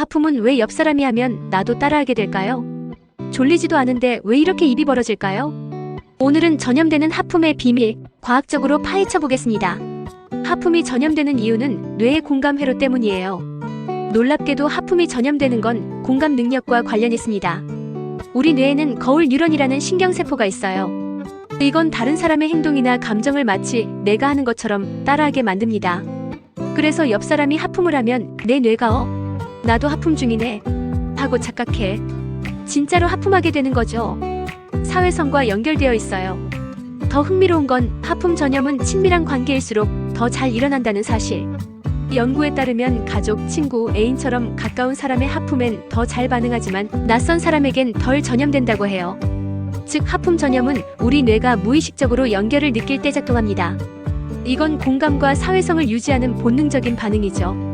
하품은 왜 옆 사람이 하면 나도 따라하게 될까요? 졸리지도 않은데 왜 이렇게 입이 벌어질까요? 오늘은 전염되는 하품의 비밀, 과학적으로 파헤쳐 보겠습니다. 하품이 전염되는 이유는 뇌의 공감 회로 때문이에요. 놀랍게도 하품이 전염되는 건 공감 능력과 관련 있습니다. 우리 뇌에는 거울 뉴런이라는 신경세포가 있어요. 이건 다른 사람의 행동이나 감정을 마치 내가 하는 것처럼 따라하게 만듭니다. 그래서 옆 사람이 하품을 하면 내 뇌가 어, 나도 하품 중이네 하고 착각해. 진짜로 하품하게 되는 거죠. 사회성과 연결되어 있어요. 더 흥미로운 건 하품 전염은 친밀한 관계일수록 더 잘 일어난다는 사실. 연구에 따르면 가족, 친구, 애인처럼 가까운 사람의 하품엔 더 잘 반응하지만 낯선 사람에겐 덜 전염된다고 해요. 즉 하품 전염은 우리 뇌가 무의식적으로 연결을 느낄 때 작동합니다. 이건 공감과 사회성을 유지하는 본능적인 반응이죠.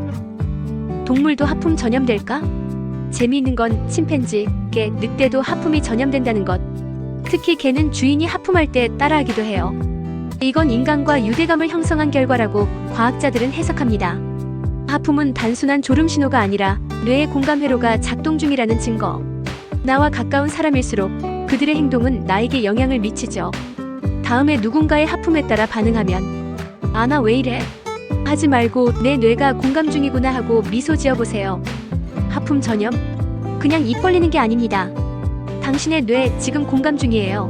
동물도 하품 전염될까? 재미있는 건 침팬지, 개, 늑대도 하품이 전염된다는 것. 특히 개는 주인이 하품할 때 따라하기도 해요. 이건 인간과 유대감을 형성한 결과라고 과학자들은 해석합니다. 하품은 단순한 졸음 신호가 아니라 뇌의 공감 회로가 작동 중이라는 증거. 나와 가까운 사람일수록 그들의 행동은 나에게 영향을 미치죠. 다음에 누군가의 하품에 따라 반응하면 아나 왜 이래? 하지 말고 내 뇌가 공감 중이구나 하고 미소 지어 보세요. 하품 전염? 그냥 입 벌리는 게 아닙니다. 당신의 뇌 지금 공감 중이에요.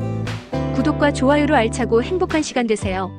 구독과 좋아요로 알차고 행복한 시간 되세요.